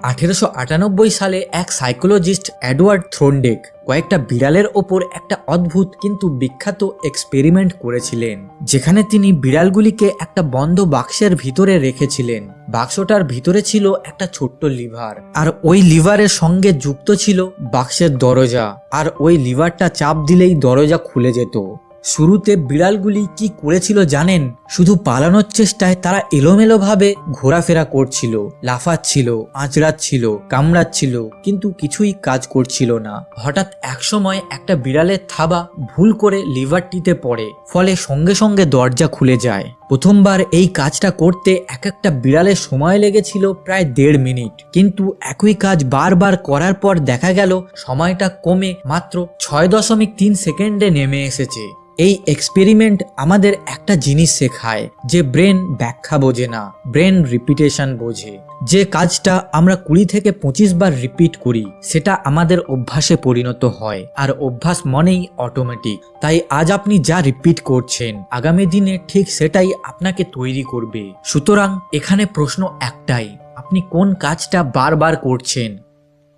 আঠেরোশো আটানব্বই সালে এক সাইকোলজিস্ট অ্যাডওয়ার্ড থ্রোনডেক কয়েকটা বিড়ালের ওপর একটা অদ্ভুত কিন্তু বিখ্যাত এক্সপেরিমেন্ট করেছিলেন, যেখানে তিনি বিড়ালগুলিকে একটা বন্ধ বাক্সের ভিতরে রেখেছিলেন। বাক্সটার ভিতরে ছিল একটা ছোট্ট লিভার, আর ওই লিভারের সঙ্গে যুক্ত ছিল বাক্সের দরজা, আর ওই লিভারটা চাপ দিলেই দরজা খুলে যেত। শুরুতে বিড়ালগুলি কি করেছিল জানেন? শুধু পালানোর চেষ্টায় তারা এলোমেলোভাবে ঘোরাফেরা করছিল, লাফাচ্ছিল, আঁচড়াচ্ছিল, কামড়াচ্ছিল, কিন্তু কিছুই কাজ করছিল না। হঠাৎ একসময় একটা বিড়ালের থাবা ভুল করে লিভারটিতে পড়ে, ফলে সঙ্গে সঙ্গে দরজা খুলে যায়। প্রথমবার এই কাজটা করতে এক একটা বিড়ালের সময় লেগেছিল প্রায় দেড় মিনিট। কিন্তু একই কাজ বারবার করার পর দেখা গেল সময়টা কমে মাত্র ছয় দশমিক তিন সেকেন্ডে নেমে এসেছে। এই এক্সপেরিমেন্ট আমাদের একটা জিনিস শেখায়, যে ব্রেন ব্যাখ্যা বোঝে না, ব্রেন রিপিটেশন বোঝে। যে কাজটা আমরা কুড়ি থেকে পঁচিশ বার রিপিট করি, সেটা আমাদের অভ্যাসে পরিণত হয়। আর অভ্যাস মনেই অটোমেটিক তাই আজ আপনি যা রিপিট করছেন, আগামী দিনে ঠিক সেটাই আপনাকে তৈরি করবে। সুতরাং এখানে প্রশ্ন একটাই, আপনি কোন কাজটা বারবার করছেন?